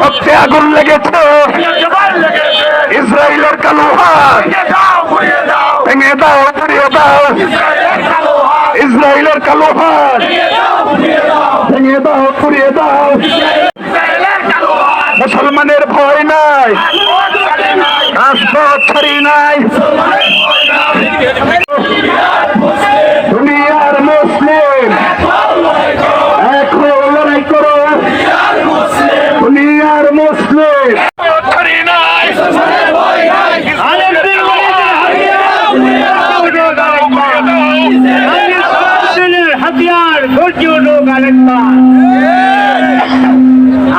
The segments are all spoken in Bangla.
রক্তে আগুন লেগেছে। ইসরায়েলের কালো হাত ভেঙে দাও, পুড়িয়ে দাও। ইসরায়েলের কালো হাত ভেঙে দাও, পুড়িয়ে দাও। মুসলমানের ভয় নাই। রাজপথ ছাড়ি নাই। দুনিয়ার মুসলিম। হাতিয়ার ধৈর্য লোক আরেকবার।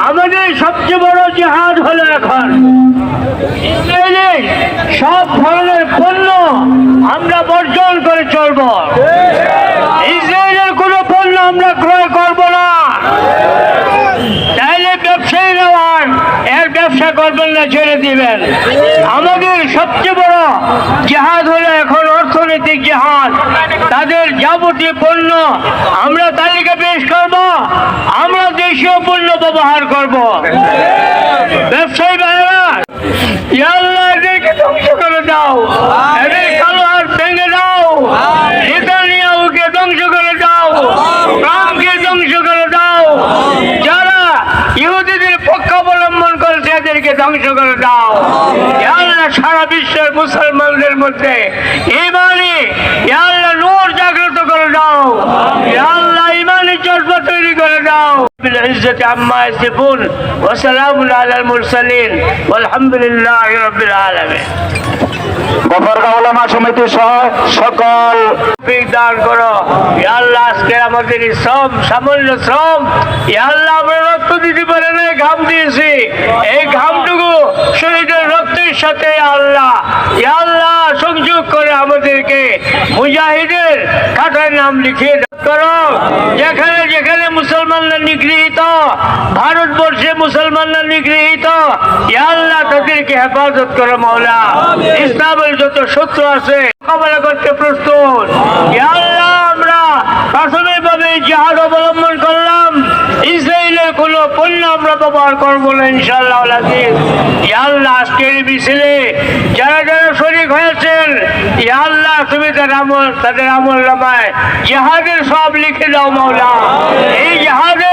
আমাদের সবচেয়ে বড় জেহাদ হলো এখন। সব ধরনের পণ্য আমরা বর্জন করে চলব। ইসরায়েলের কোনো পণ্য আমরা ক্রয় করব না। তাইলে ব্যবসায়ীরা আর এর ব্যবসা করবেন না, ছেড়ে দিবেন। আমাদের সবচেয়ে বড় জাহাজ হলো তাদের পণ্য আমরা তালিকা পেশ করব, আমরা দেশীয় পণ্য ব্যবহার করব। ব্যবসায়ী ভাইরা ধ্বংস করে দাও ধ্বংস করে দাও পক্ষ অবলম্বন ধ্বংস করে দাও। সারা বিশ্বের মুসলমানদের মধ্যে ইমানি ইয়া আল্লাহ নূর জাগ্রত করে দাও ইয়া আল্লাহ ইমানি জজ্বা তৈরি করে দাও بالعزة عما يصفون وسلام على المرسلين والحمد لله رب العالمين গফরগাঁও ওলামা সমিতি সহ সকল তৌফিক দান করো ইয়া আল্লাহ আজকে আমাদের এই শ্রম সামান্য শ্রম ইয়া আল্লাহ আমরা রক্ত দিতে পারে না ঘাম দিয়েছি এই ঘামটুকু শহীদের মুজাহিদের খাতায় নাম লিখিয়ে করো যেখানে যেখানে মুসলমানরা নিগৃহীত ভারতবর্ষে মুসলমানরা নিগৃহীত ইয়া আল্লাহ তাদেরকে হেফাজত করো মৌলা ইসলামের যত শত্রু আছে মোকাবেলা করতে প্রস্তুত। ইয়া আল্লাহ আমরা প্রাথমিকভাবে জাহাজ অবলম্বন করলাম। ইসরায়েলের কোন পণ্য আমরা ব্যবহার করব না ইনশাল্লাহ আজিজ ইয়া আল্লাহ আজকের মিছিলে যারা যারা শরীর হয়েছেন ইয়া আল্লাহ তুমি তার আমল, তাদের আমল নামায়। ইহাদের সব লিখে দাও, মাওলা। এই জাহাজে